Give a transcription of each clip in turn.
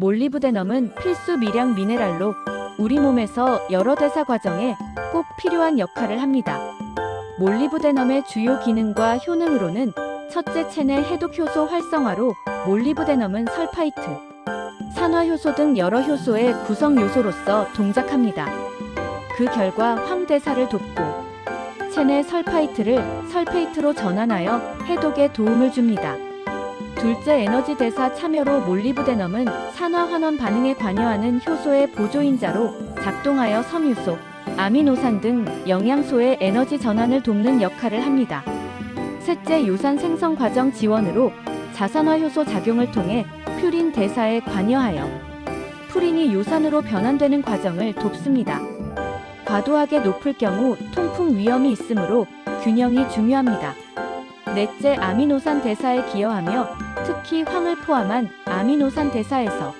몰리브데넘은 필수 미량 미네랄로 우리 몸에서 여러 대사 과정에 꼭 필요한 역할을 합니다. 몰리브데넘의 주요 기능과 효능으로는 첫째 체내 해독 효소 활성화로 몰리브데넘은 설파이트, 산화 효소 등 여러 효소의 구성 요소로서 동작합니다. 그 결과 황대사를 돕고 체내 설파이트를 설페이트로 전환하여 해독에 도움을 줍니다. 둘째 에너지 대사 참여로 몰리브데넘은 산화 환원 반응에 관여하는 효소의 보조인자로 작동하여 섬유소, 아미노산 등 영양소의 에너지 전환을 돕는 역할을 합니다. 셋째 요산 생성 과정 지원으로 자산화 효소 작용을 통해 퓨린 대사에 관여하여 푸린이 요산으로 변환되는 과정을 돕습니다. 과도하게 높을 경우 통풍 위험이 있으므로 균형이 중요합니다. 넷째 아미노산 대사에 기여하며 특히 황을 포함한 아미노산 대사에서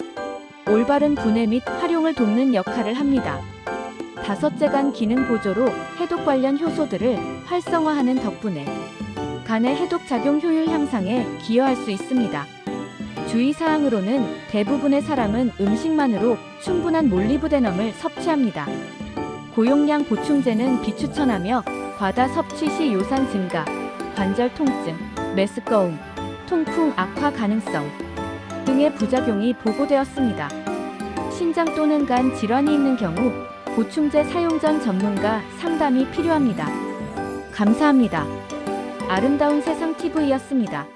올바른 분해 및 활용을 돕는 역할을 합니다. 다섯째 간 기능 보조로 해독 관련 효소들을 활성화하는 덕분에 간의 해독 작용 효율 향상에 기여할 수 있습니다. 주의 사항으로는 대부분의 사람은 음식만으로 충분한 몰리브데넘을 섭취합니다. 고용량 보충제는 비추천하며 과다 섭취 시 요산 증가, 관절 통증, 메스꺼움, 통풍 악화 가능성 등의 부작용이 보고되었습니다. 신장 또는 간 질환이 있는 경우 보충제 사용 전 전문가 상담이 필요합니다. 감사합니다. 아름다운 세상 TV였습니다.